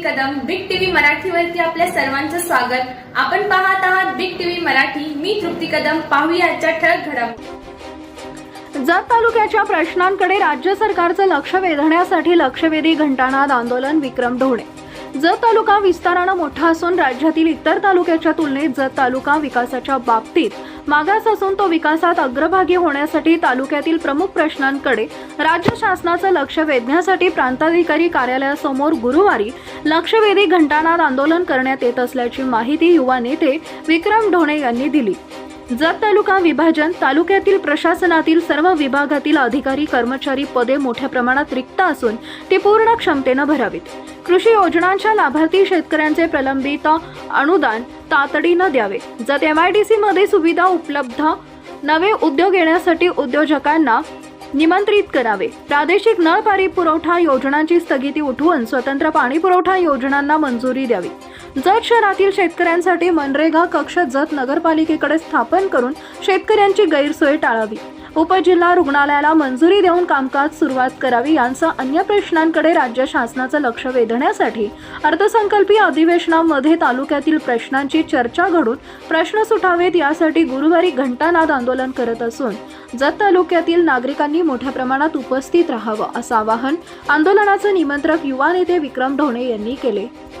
Kadam big TV मराठीवरती आपल्या सर्वांचं स्वागत. आपण पाहत आहात बिग टीव्ही मराठी. मी तृप्ती कदम. पाहूया आजच्या ठळक घडामोडी जत तालुक्याच्या प्रश्नांकडे राज्य सरकारचं लक्ष वेधण्यासाठी लक्षवेधी घंटानाद आंदोलन विक्रम ढोणे. जत तालुका विस्तारानं मोठा असून राज्यातील इतर तालुक्याच्या तुलनेत जत तालुका विकासाच्या बाबतीत मागास असून तो विकासात अग्रभागी होण्यासाठी तालुक्यातील प्रमुख प्रश्नांकडे राज्य शासनाचं लक्ष वेधण्यासाठी प्रांताधिकारी कार्यालयासमोर गुरुवारी लक्षवेधी घंटानाद आंदोलन करण्यात येत असल्याची माहिती युवा नेते विक्रम ढोणे यांनी दिली. जत तालुका विभाजन तालुक्यातील प्रशासनातील सर्व विभागातील अधिकारी कर्मचारी पदे मोठ्या प्रमाणात रिक्त असून ती पूर्ण क्षमतेनं भरावीत. कृषी योजनांच्या लाभार्थी शेतकऱ्यांचे प्रलंबित अनुदान तातडीनं द्यावे. जत एम आय डी मध्ये सुविधा उपलब्ध नवे उद्योग येण्यासाठी उद्योजकांना निमंत्रित करावे. प्रादेशिक नळ पाणी पुरवठा योजनांची स्थगिती उठवून स्वतंत्र पाणी पुरवठा योजनांना मंजुरी द्यावी. जत शहरातील शेतकऱ्यांसाठी मनरेगा कक्ष जत नगरपालिकेकडे स्थापन करून शेतकऱ्यांची गैरसोय टाळावी. उपजिल्हा रुग्णालयाला मंजुरी देऊन कामकाज सुरुवात करावी यांसह अन्य प्रश्नांकडे राज्य शासनाचं लक्ष वेधण्यासाठी अर्थसंकल्पीय अधिवेशनामध्ये तालुक्यातील प्रश्नांची चर्चा घडून प्रश्न सुटावेत यासाठी गुरुवारी घंटानाद आंदोलन करत असून जत तालुक्यातील नागरिकांनी मोठ्या प्रमाणात उपस्थित राहावं असं आवाहन आंदोलनाचे निमंत्रक युवा नेते विक्रम ढोणे यांनी केले.